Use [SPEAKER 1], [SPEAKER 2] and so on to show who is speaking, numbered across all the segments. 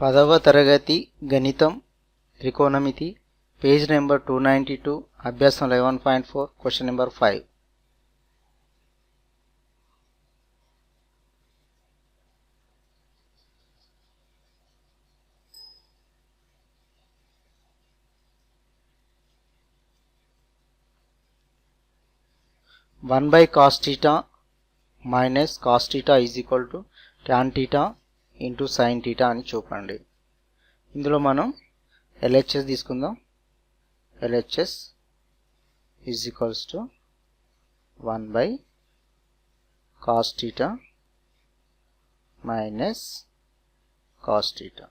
[SPEAKER 1] పదవ తరగతి గణితం త్రికోణమితి page number two ninety two అభ్యాసం eleven point four question number five one by cos theta minus cos theta is equal to tan theta into sine theta అని చూపండి. ఇందులో మనం LHS తీసుకుందాం. LHS is equals to one by cos theta minus cos theta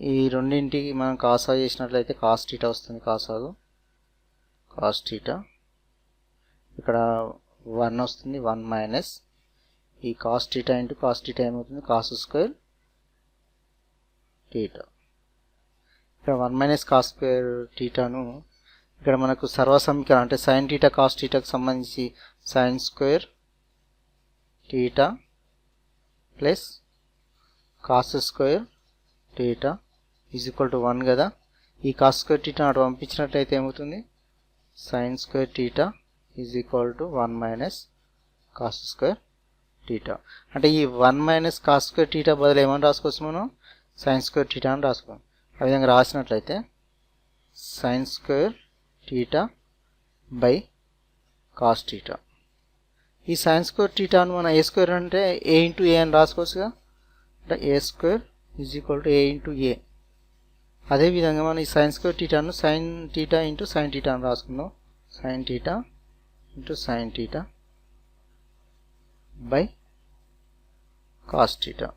[SPEAKER 1] ఈ రెండింటికి మనం కాసా చేసినట్లయితే కాస్ టీటా వస్తుంది కాసాగు కాస్ టీటా ఇక్కడ వన్ వస్తుంది వన్ మైనస్ ఈ cos theta into cos theta ఏమవుతుంది? కాస్ స్క్వేర్ టీటా ఇక్కడ వన్ మైనస్ కాస్ స్క్వేర్ టీటాను ఇక్కడ మనకు సర్వ సమీకరణం అంటే సైన్ టీటా కాస్ టీటాకు సంబంధించి sine square theta plus cos square theta is equal to one కదా. ఈ కాస్ స్క్వేర్ టీటా అటు పంపించినట్లయితే ఏమవుతుంది? Sine square theta is equal to one minus cos square theta అంటే ఈ one minus cos square theta బదులు ఏమని రాసుకోవచ్చు మనం? సైన్ స్క్వేర్ టీటా అని రాసుకోం. ఆ విధంగా రాసినట్లయితే sine square theta by cos theta ఈ సైన్ స్క్వేర్ టీటాను మనం ఏ స్క్వేర్ అంటే ఏ ఇంటూ ఏ అని రాసుకోవచ్చుగా? అంటే A square is equal to A into A అదేవిధంగా మనం ఈ sine square టీటాను sine theta into sine theta అని రాసుకుందాం. Sine theta into sine theta by cos theta.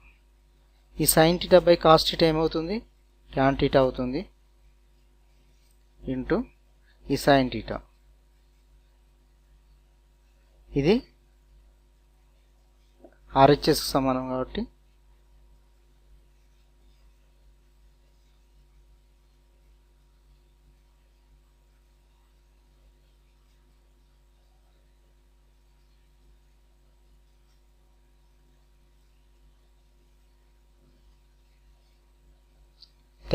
[SPEAKER 1] ఈ sine theta by cos theta ఏమవుతుంది? ట్యాన్ టీటా అవుతుంది ఇంటూ ఈ sine theta. ఇది ఆర్హెచ్ఎస్కి సమానం కాబట్టి